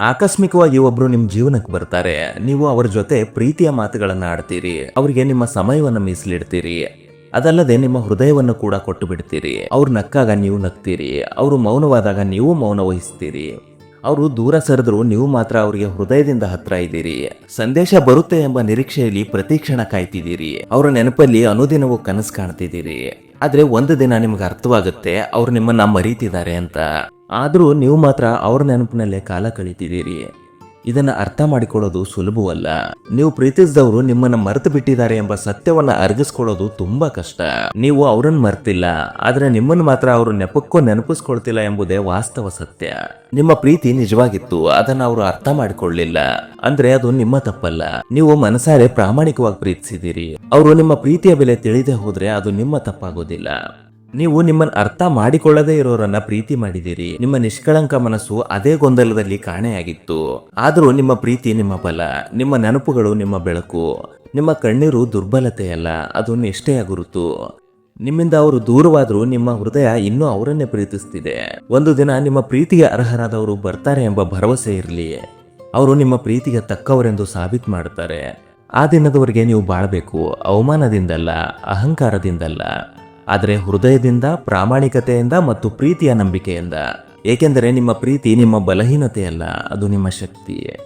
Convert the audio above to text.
ಆಕಸ್ಮಿಕವಾಗಿ ಒಬ್ರು ನಿಮ್ ಜೀವನಕ್ಕೆ ಬರ್ತಾರೆ, ನೀವು ಅವ್ರ ಜೊತೆ ಪ್ರೀತಿಯ ಮಾತುಗಳನ್ನ ಆಡ್ತೀರಿ, ಅವರಿಗೆ ನಿಮ್ಮ ಸಮಯವನ್ನ ಮೀಸಲಿಡ್ತೀರಿ, ಅದಲ್ಲದೆ ನಿಮ್ಮ ಹೃದಯವನ್ನು ಕೂಡ ಕೊಟ್ಟು ಬಿಡ್ತೀರಿ ಅವ್ರು ನಕ್ಕಾಗ ನೀವು ನಗ್ತೀರಿ, ಅವರು ಮೌನವಾದಾಗ ನೀವು ಮೌನ ವಹಿಸ್ತೀರಿ. ಅವರು ದೂರ ಸರಿದ್ರು ನೀವು ಮಾತ್ರ ಅವರಿಗೆ ಹೃದಯದಿಂದ ಹತ್ರ ಇದ್ದೀರಿ. ಸಂದೇಶ ಬರುತ್ತೆ ಎಂಬ ನಿರೀಕ್ಷೆಯಲ್ಲಿ ಪ್ರತಿಕ್ಷಣ ಕಾಯ್ತಿದ್ದೀರಿ. ಅವರ ನೆನಪಲ್ಲಿ ಅನುದಿನವೂ ಕನಸು ಕಾಣ್ತಿದ್ದೀರಿ. ಆದ್ರೆ ಒಂದು ದಿನ ನಿಮ್ಗೆ ಅರ್ಥವಾಗುತ್ತೆ, ಅವ್ರು ನಿಮ್ಮನ್ನ ಮರೀತಿದ್ದಾರೆ ಅಂತ. ಆದ್ರೂ ನೀವು ಮಾತ್ರ ಅವ್ರ ನೆನಪಿನಲ್ಲೇ ಕಾಲ ಕಳೀತಿದ್ದೀರಿ. ಇದನ್ನು ಅರ್ಥ ಮಾಡಿಕೊಳ್ಳೋದು ಸುಲಭವಲ್ಲ. ನೀವು ಪ್ರೀತಿಸಿದವರು ನಿಮ್ಮನ್ನ ಮರೆತು ಬಿಟ್ಟಿದ್ದಾರೆ ಎಂಬ ಸತ್ಯವನ್ನ ಅರ್ಗಿಸ್ಕೊಳ್ಳೋದು ತುಂಬಾ ಕಷ್ಟ. ನೀವು ಅವರನ್ನು ಮರ್ತಿಲ್ಲ, ಆದ್ರೆ ನಿಮ್ಮನ್ನು ಮಾತ್ರ ಅವರು ನೆಪಕ್ಕೂ ನೆನಪಿಸ್ಕೊಳ್ತಿಲ್ಲ ಎಂಬುದೇ ವಾಸ್ತವ ಸತ್ಯ. ನಿಮ್ಮ ಪ್ರೀತಿ ನಿಜವಾಗಿತ್ತು, ಅದನ್ನ ಅವರು ಅರ್ಥ ಮಾಡಿಕೊಳ್ಳಿಲ್ಲ. ಅಂದ್ರೆ ಅದು ನಿಮ್ಮ ತಪ್ಪಲ್ಲ. ನೀವು ಮನಸಾರೆ ಪ್ರಾಮಾಣಿಕವಾಗಿ ಪ್ರೀತಿಸಿದಿರಿ ಅವರು ನಿಮ್ಮ ಪ್ರೀತಿಯ ಬೆಲೆ ತಿಳಿದೇ ಹೋದ್ರೆ ಅದು ನಿಮ್ಮ ತಪ್ಪಾಗೋದಿಲ್ಲ. ನೀವು ನಿಮ್ಮನ್ನ ಅರ್ಥ ಮಾಡಿಕೊಳ್ಳದೇ ಇರೋರನ್ನ ಪ್ರೀತಿ ಮಾಡಿದಿರಿ. ನಿಮ್ಮ ನಿಷ್ಕಳಂಕ ಮನಸ್ಸು ಅದೇ ಗೊಂದಲದಲ್ಲಿ ಕಾಣೆಯಾಗಿತ್ತು. ಆದರೂ ನಿಮ್ಮ ಪ್ರೀತಿ ನಿಮ್ಮ ಬಲ, ನಿಮ್ಮ ನೆನಪುಗಳು ನಿಮ್ಮ ಬೆಳಕು. ನಿಮ್ಮ ಕಣ್ಣೀರು ದುರ್ಬಲತೆಯಲ್ಲ, ಅದು ನಿಷ್ಠೆಯ ಗುರುತು ನಿಮ್ಮಿಂದ ಅವರು ದೂರವಾದರೂ ನಿಮ್ಮ ಹೃದಯ ಇನ್ನೂ ಅವರನ್ನೇ ಪ್ರೀತಿಸ್ತಿದೆ. ಒಂದು ದಿನ ನಿಮ್ಮ ಪ್ರೀತಿಗೆ ಅರ್ಹರಾದವರು ಬರ್ತಾರೆ ಎಂಬ ಭರವಸೆ ಇರಲಿ. ಅವರು ನಿಮ್ಮ ಪ್ರೀತಿಗೆ ತಕ್ಕವರೆಂದು ಸಾಬೀತು ಮಾಡುತ್ತಾರೆ ಆ ದಿನದವರೆಗೆ ನೀವು ಬಾಳಬೇಕು. ಅವಮಾನದಿಂದಲ್ಲ, ಅಹಂಕಾರದಿಂದಲ್ಲ. ಆದರೆ ಹೃದಯದಿಂದ ಪ್ರಾಮಾಣಿಕತೆಯಿಂದ ಮತ್ತು ಪ್ರೀತಿಯ ನಂಬಿಕೆಯಿಂದ. ಏಕೆಂದರೆ ನಿಮ್ಮ ಪ್ರೀತಿ ನಿಮ್ಮ ಬಲಹೀನತೆಯಲ್ಲ ಅದು ನಿಮ್ಮ ಶಕ್ತಿ